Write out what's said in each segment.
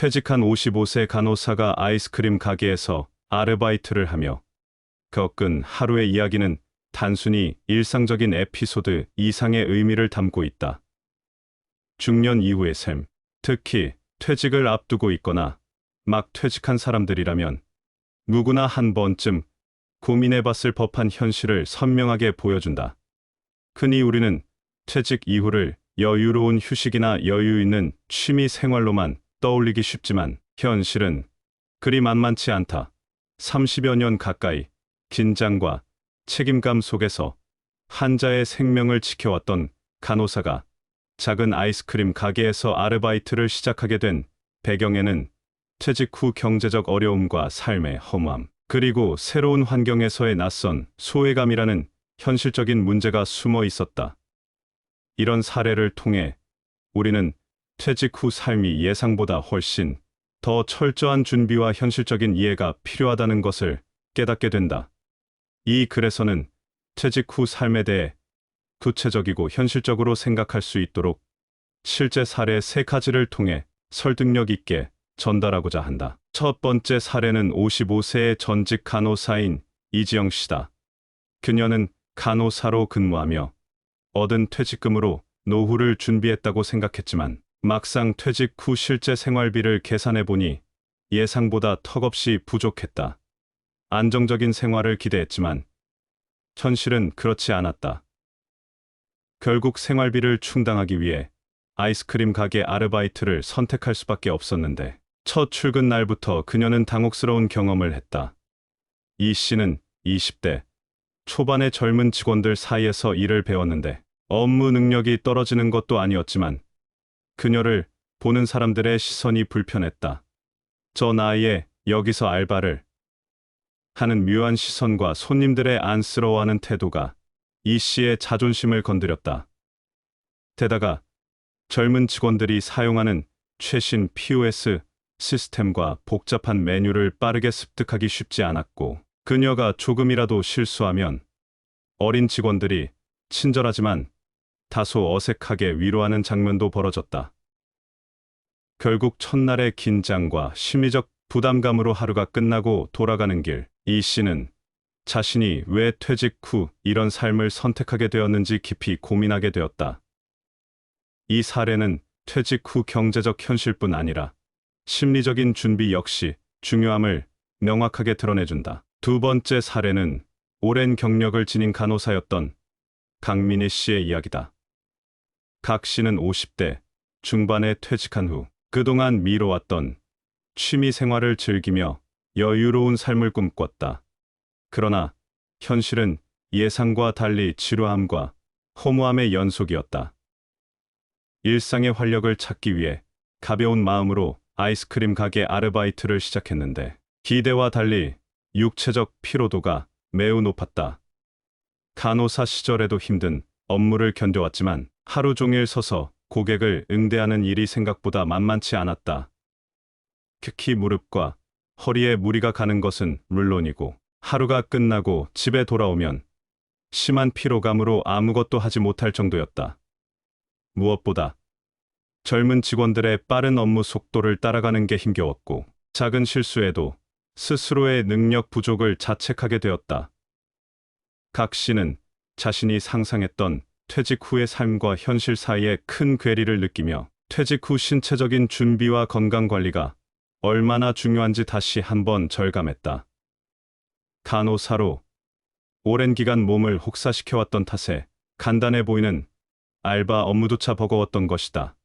퇴직한 55세 간호사가 아이스크림 가게에서 아르바이트를 하며 겪은 하루의 이야기는 단순히 일상적인 에피소드 이상의 의미를 담고 있다. 중년 이후의 삶, 특히 퇴직을 앞두고 있거나 막 퇴직한 사람들이라면 누구나 한 번쯤 고민해 봤을 법한 현실을 선명하게 보여준다. 흔히 우리는 퇴직 이후를 여유로운 휴식이나 여유 있는 취미 생활로만 떠올리기 쉽지만 현실은 그리 만만치 않다. 30여 년 가까이 긴장과 책임감 속에서 환자의 생명을 지켜왔던 간호사가 작은 아이스크림 가게에서 아르바이트를 시작하게 된 배경에는 퇴직 후 경제적 어려움과 삶의 허무함, 그리고 새로운 환경에서의 낯선 소외감이라는 현실적인 문제가 숨어 있었다. 이런 사례를 통해 우리는 퇴직 후 삶이 예상보다 훨씬 더 철저한 준비와 현실적인 이해가 필요하다는 것을 깨닫게 된다. 이 글에서는 퇴직 후 삶에 대해 구체적이고 현실적으로 생각할 수 있도록 실제 사례 세 가지를 통해 설득력 있게 전달하고자 한다. 첫 번째 사례는 55세의 전직 간호사인 이지영 씨다. 그녀는 간호사로 근무하며 얻은 퇴직금으로 노후를 준비했다고 생각했지만 막상 퇴직 후 실제 생활비를 계산해 보니 예상보다 턱없이 부족했다. 안정적인 생활을 기대했지만 현실은 그렇지 않았다. 결국 생활비를 충당하기 위해 아이스크림 가게 아르바이트를 선택할 수밖에 없었는데 첫 출근 날부터 그녀는 당혹스러운 경험을 했다. 이 씨는 20대 초반의 젊은 직원들 사이에서 일을 배웠는데 업무 능력이 떨어지는 것도 아니었지만 그녀를 보는 사람들의 시선이 불편했다. 저 나이에 여기서 알바를 하는 묘한 시선과 손님들의 안쓰러워하는 태도가 이 씨의 자존심을 건드렸다. 게다가 젊은 직원들이 사용하는 최신 POS 시스템과 복잡한 메뉴를 빠르게 습득하기 쉽지 않았고 그녀가 조금이라도 실수하면 어린 직원들이 친절하지만 다소 어색하게 위로하는 장면도 벌어졌다. 결국 첫날의 긴장과 심리적 부담감으로 하루가 끝나고 돌아가는 길, 이 씨는 자신이 왜 퇴직 후 이런 삶을 선택하게 되었는지 깊이 고민하게 되었다. 이 사례는 퇴직 후 경제적 현실뿐 아니라 심리적인 준비 역시 중요함을 명확하게 드러내준다. 두 번째 사례는 오랜 경력을 지닌 간호사였던 강민희 씨의 이야기다. 각 씨는 50대 중반에 퇴직한 후 그동안 미뤄왔던 취미 생활을 즐기며 여유로운 삶을 꿈꿨다. 그러나 현실은 예상과 달리 지루함과 허무함의 연속이었다. 일상의 활력을 찾기 위해 가벼운 마음으로 아이스크림 가게 아르바이트를 시작했는데 기대와 달리 육체적 피로도가 매우 높았다. 간호사 시절에도 힘든 업무를 견뎌왔지만 하루 종일 서서 고객을 응대하는 일이 생각보다 만만치 않았다. 특히 무릎과 허리에 무리가 가는 것은 물론이고 하루가 끝나고 집에 돌아오면 심한 피로감으로 아무것도 하지 못할 정도였다. 무엇보다 젊은 직원들의 빠른 업무 속도를 따라가는 게 힘겨웠고 작은 실수에도 스스로의 능력 부족을 자책하게 되었다. 각 씨는 자신이 상상했던 퇴직 후의 삶과 현실 사이에 큰 괴리를 느끼며 퇴직 후 신체적인 준비와 건강 관리가 얼마나 중요한지 다시 한번 절감했다. 간호사로 오랜 기간 몸을 혹사시켜왔던 탓에 간단해 보이는 알바 업무조차 버거웠던 것이다.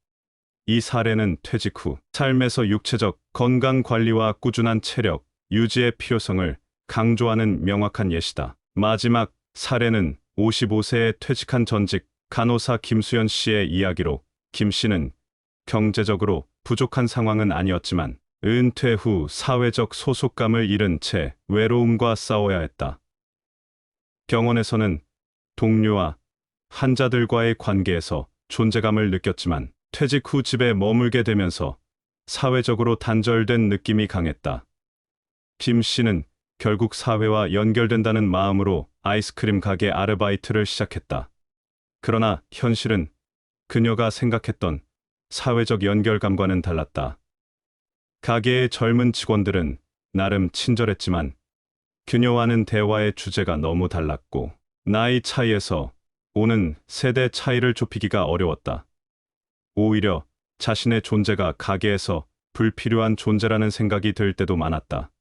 이 사례는 퇴직 후 삶에서 육체적 건강 관리와 꾸준한 체력 유지의 필요성을 강조하는 명확한 예시다. 마지막 사례는 55세에 퇴직한 전직 간호사 김수연 씨의 이야기로 김 씨는 경제적으로 부족한 상황은 아니었지만 은퇴 후 사회적 소속감을 잃은 채 외로움과 싸워야 했다. 병원에서는 동료와 환자들과의 관계에서 존재감을 느꼈지만 퇴직 후 집에 머물게 되면서 사회적으로 단절된 느낌이 강했다. 김 씨는 결국 사회와 연결된다는 마음으로 아이스크림 가게 아르바이트를 시작했다. 그러나 현실은 그녀가 생각했던 사회적 연결감과는 달랐다. 가게의 젊은 직원들은 나름 친절했지만 그녀와는 대화의 주제가 너무 달랐고 나이 차이에서 오는 세대 차이를 좁히기가 어려웠다. 오히려 자신의 존재가 가게에서 불필요한 존재라는 생각이 들 때도 많았다.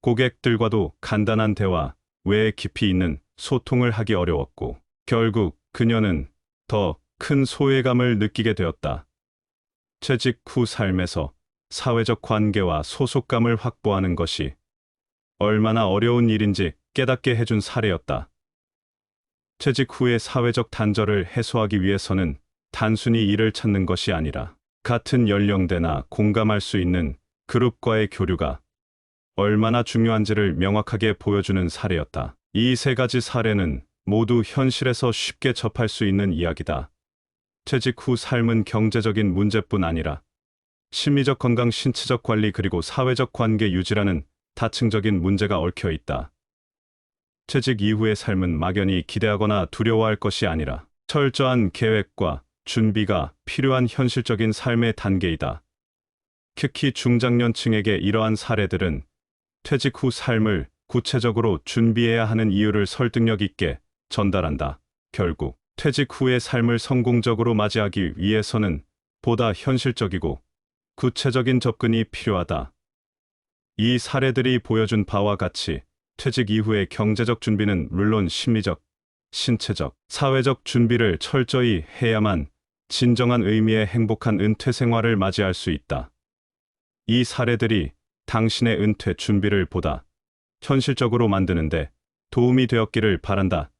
고객들과도 간단한 대화 외에 깊이 있는 소통을 하기 어려웠고 결국 그녀는 더 큰 소외감을 느끼게 되었다. 퇴직 후 삶에서 사회적 관계와 소속감을 확보하는 것이 얼마나 어려운 일인지 깨닫게 해준 사례였다. 퇴직 후의 사회적 단절을 해소하기 위해서는 단순히 일을 찾는 것이 아니라 같은 연령대나 공감할 수 있는 그룹과의 교류가 얼마나 중요한지를 명확하게 보여주는 사례였다. 이 세 가지 사례는 모두 현실에서 쉽게 접할 수 있는 이야기다. 퇴직 후 삶은 경제적인 문제뿐 아니라 심리적 건강, 신체적 관리 그리고 사회적 관계 유지라는 다층적인 문제가 얽혀 있다. 퇴직 이후의 삶은 막연히 기대하거나 두려워할 것이 아니라 철저한 계획과 준비가 필요한 현실적인 삶의 단계이다. 특히 중장년층에게 이러한 사례들은 퇴직 후 삶을 구체적으로 준비해야 하는 이유를 설득력 있게 전달한다. 결국 퇴직 후의 삶을 성공적으로 맞이하기 위해서는 보다 현실적이고 구체적인 접근이 필요하다. 이 사례들이 보여준 바와 같이 퇴직 이후의 경제적 준비는 물론 심리적, 신체적, 사회적 준비를 철저히 해야만 진정한 의미의 행복한 은퇴 생활을 맞이할 수 있다. 이 사례들이 당신의 은퇴 준비를 보다 현실적으로 만드는데 도움이 되었기를 바란다.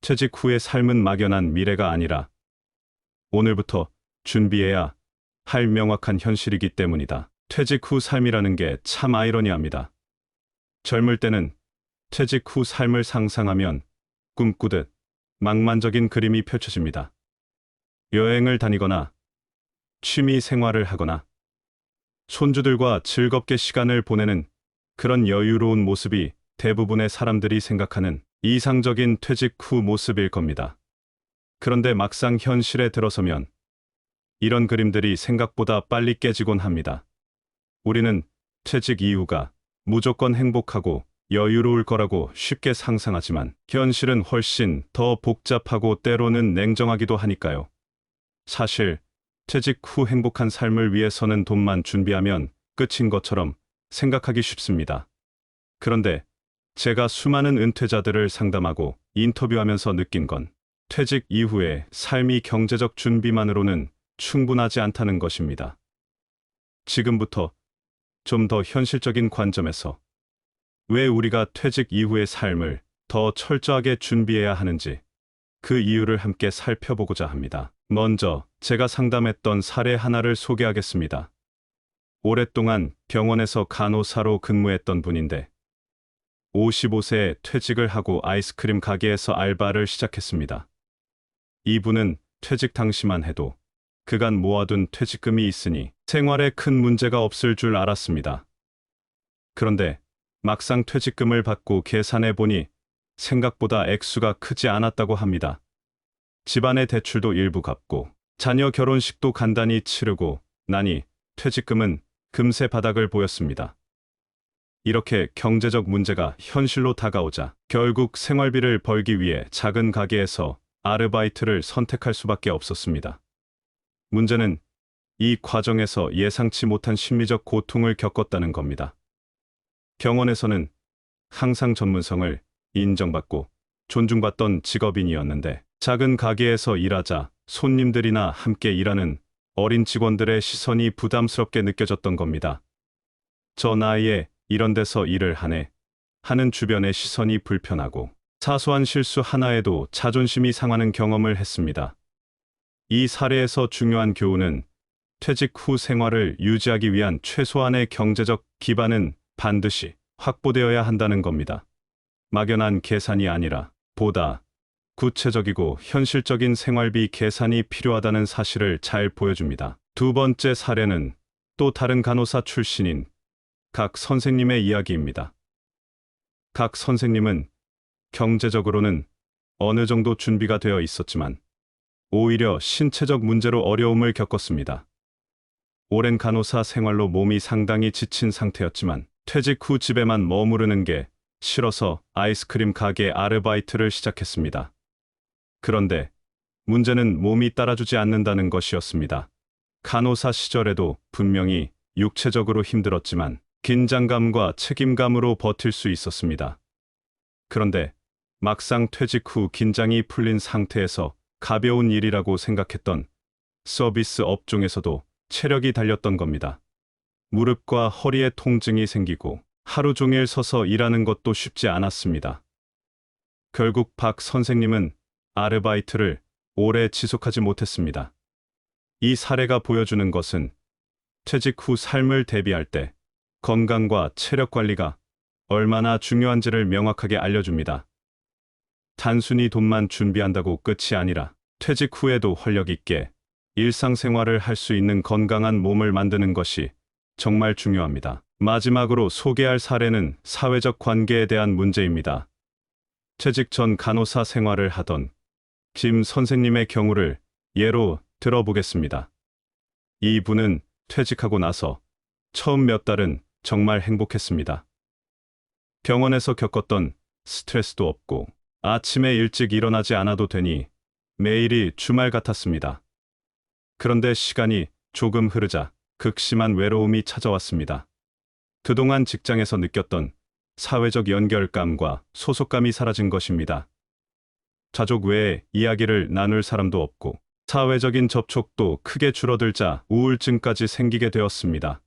퇴직 후의 삶은 막연한 미래가 아니라 오늘부터 준비해야 할 명확한 현실이기 때문이다. 퇴직 후 삶이라는 게 참 아이러니합니다. 젊을 때는 퇴직 후 삶을 상상하면 꿈꾸듯 망만적인 그림이 펼쳐집니다. 여행을 다니거나 취미 생활을 하거나 손주들과 즐겁게 시간을 보내는 그런 여유로운 모습이 대부분의 사람들이 생각하는 이상적인 퇴직 후 모습일 겁니다. 그런데 막상 현실에 들어서면 이런 그림들이 생각보다 빨리 깨지곤 합니다. 우리는 퇴직 이후가 무조건 행복하고 여유로울 거라고 쉽게 상상하지만 현실은 훨씬 더 복잡하고 때로는 냉정하기도 하니까요. 사실 퇴직 후 행복한 삶을 위해서는 돈만 준비하면 끝인 것처럼 생각하기 쉽습니다. 그런데 제가 수많은 은퇴자들을 상담하고 인터뷰하면서 느낀 건 퇴직 이후의 삶이 경제적 준비만으로는 충분하지 않다는 것입니다. 지금부터 좀 더 현실적인 관점에서 왜 우리가 퇴직 이후의 삶을 더 철저하게 준비해야 하는지 그 이유를 함께 살펴보고자 합니다. 먼저 제가 상담했던 사례 하나를 소개하겠습니다. 오랫동안 병원에서 간호사로 근무했던 분인데 55세에 퇴직을 하고 아이스크림 가게에서 알바를 시작했습니다. 이분은 퇴직 당시만 해도 그간 모아둔 퇴직금이 있으니 생활에 큰 문제가 없을 줄 알았습니다. 그런데 막상 퇴직금을 받고 계산해 보니 생각보다 액수가 크지 않았다고 합니다. 집안의 대출도 일부 갚고 자녀 결혼식도 간단히 치르고 나니 퇴직금은 금세 바닥을 보였습니다. 이렇게 경제적 문제가 현실로 다가오자 결국 생활비를 벌기 위해 작은 가게에서 아르바이트를 선택할 수밖에 없었습니다. 문제는 이 과정에서 예상치 못한 심리적 고통을 겪었다는 겁니다. 병원에서는 항상 전문성을 인정받고 존중받던 직업인이었는데 작은 가게에서 일하자 손님들이나 함께 일하는 어린 직원들의 시선이 부담스럽게 느껴졌던 겁니다. 저 나이에 이런 데서 일을 하네 하는 주변의 시선이 불편하고 사소한 실수 하나에도 자존심이 상하는 경험을 했습니다. 이 사례에서 중요한 교훈은 퇴직 후 생활을 유지하기 위한 최소한의 경제적 기반은 반드시 확보되어야 한다는 겁니다. 막연한 계산이 아니라 보다 구체적이고 현실적인 생활비 계산이 필요하다는 사실을 잘 보여줍니다. 두 번째 사례는 또 다른 간호사 출신인 각 선생님의 이야기입니다. 각 선생님은 경제적으로는 어느 정도 준비가 되어 있었지만 오히려 신체적 문제로 어려움을 겪었습니다. 오랜 간호사 생활로 몸이 상당히 지친 상태였지만 퇴직 후 집에만 머무르는 게 싫어서 아이스크림 가게 아르바이트를 시작했습니다. 그런데 문제는 몸이 따라주지 않는다는 것이었습니다. 간호사 시절에도 분명히 육체적으로 힘들었지만 긴장감과 책임감으로 버틸 수 있었습니다. 그런데 막상 퇴직 후 긴장이 풀린 상태에서 가벼운 일이라고 생각했던 서비스 업종에서도 체력이 달렸던 겁니다. 무릎과 허리에 통증이 생기고 하루 종일 서서 일하는 것도 쉽지 않았습니다. 결국 박 선생님은 아르바이트를 오래 지속하지 못했습니다. 이 사례가 보여주는 것은 퇴직 후 삶을 대비할 때 건강과 체력 관리가 얼마나 중요한지를 명확하게 알려줍니다. 단순히 돈만 준비한다고 끝이 아니라 퇴직 후에도 활력 있게 일상생활을 할 수 있는 건강한 몸을 만드는 것이 정말 중요합니다. 마지막으로 소개할 사례는 사회적 관계에 대한 문제입니다. 퇴직 전 간호사 생활을 하던 김 선생님의 경우를 예로 들어보겠습니다. 이 분은 퇴직하고 나서 처음 몇 달은 정말 행복했습니다. 병원에서 겪었던 스트레스도 없고 아침에 일찍 일어나지 않아도 되니 매일이 주말 같았습니다. 그런데 시간이 조금 흐르자 극심한 외로움이 찾아왔습니다. 그동안 직장에서 느꼈던 사회적 연결감과 소속감이 사라진 것입니다. 가족 외에 이야기를 나눌 사람도 없고 사회적인 접촉도 크게 줄어들자 우울증까지 생기게 되었습니다.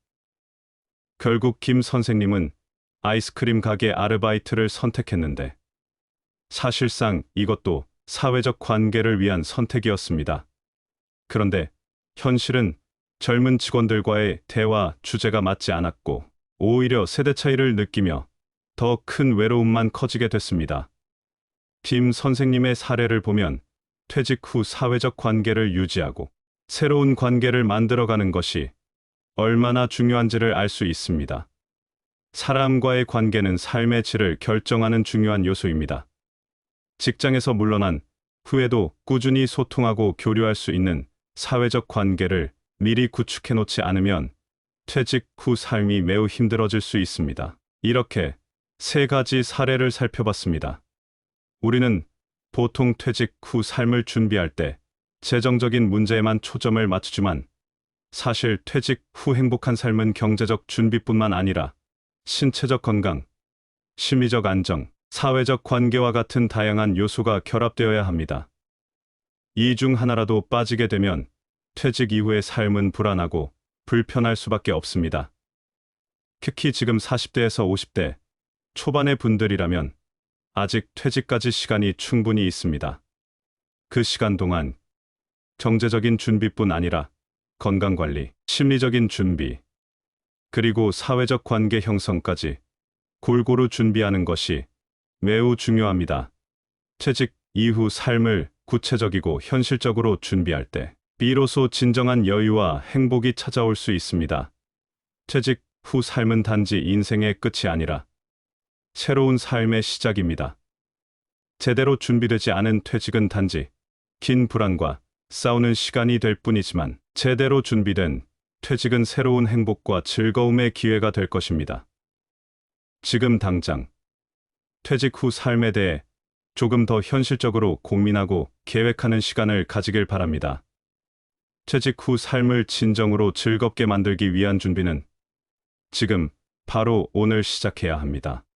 결국 김 선생님은 아이스크림 가게 아르바이트를 선택했는데 사실상 이것도 사회적 관계를 위한 선택이었습니다. 그런데 현실은 젊은 직원들과의 대화 주제가 맞지 않았고 오히려 세대 차이를 느끼며 더 큰 외로움만 커지게 됐습니다. 김 선생님의 사례를 보면 퇴직 후 사회적 관계를 유지하고 새로운 관계를 만들어가는 것이 얼마나 중요한지를 알 수 있습니다. 사람과의 관계는 삶의 질을 결정하는 중요한 요소입니다. 직장에서 물러난 후에도 꾸준히 소통하고 교류할 수 있는 사회적 관계를 미리 구축해 놓지 않으면 퇴직 후 삶이 매우 힘들어질 수 있습니다. 이렇게 세 가지 사례를 살펴봤습니다. 우리는 보통 퇴직 후 삶을 준비할 때 재정적인 문제에만 초점을 맞추지만 사실 퇴직 후 행복한 삶은 경제적 준비뿐만 아니라 신체적 건강, 심리적 안정, 사회적 관계와 같은 다양한 요소가 결합되어야 합니다. 이 중 하나라도 빠지게 되면 퇴직 이후의 삶은 불안하고 불편할 수밖에 없습니다. 특히 지금 40대에서 50대 초반의 분들이라면 아직 퇴직까지 시간이 충분히 있습니다. 그 시간 동안 경제적인 준비뿐 아니라 건강관리, 심리적인 준비, 그리고 사회적 관계 형성까지 골고루 준비하는 것이 매우 중요합니다. 퇴직 이후 삶을 구체적이고 현실적으로 준비할 때 비로소 진정한 여유와 행복이 찾아올 수 있습니다. 퇴직 후 삶은 단지 인생의 끝이 아니라 새로운 삶의 시작입니다. 제대로 준비되지 않은 퇴직은 단지 긴 불안과 싸우는 시간이 될 뿐이지만 제대로 준비된 퇴직은 새로운 행복과 즐거움의 기회가 될 것입니다. 지금 당장 퇴직 후 삶에 대해 조금 더 현실적으로 고민하고 계획하는 시간을 가지길 바랍니다. 퇴직 후 삶을 진정으로 즐겁게 만들기 위한 준비는 지금 바로 오늘 시작해야 합니다.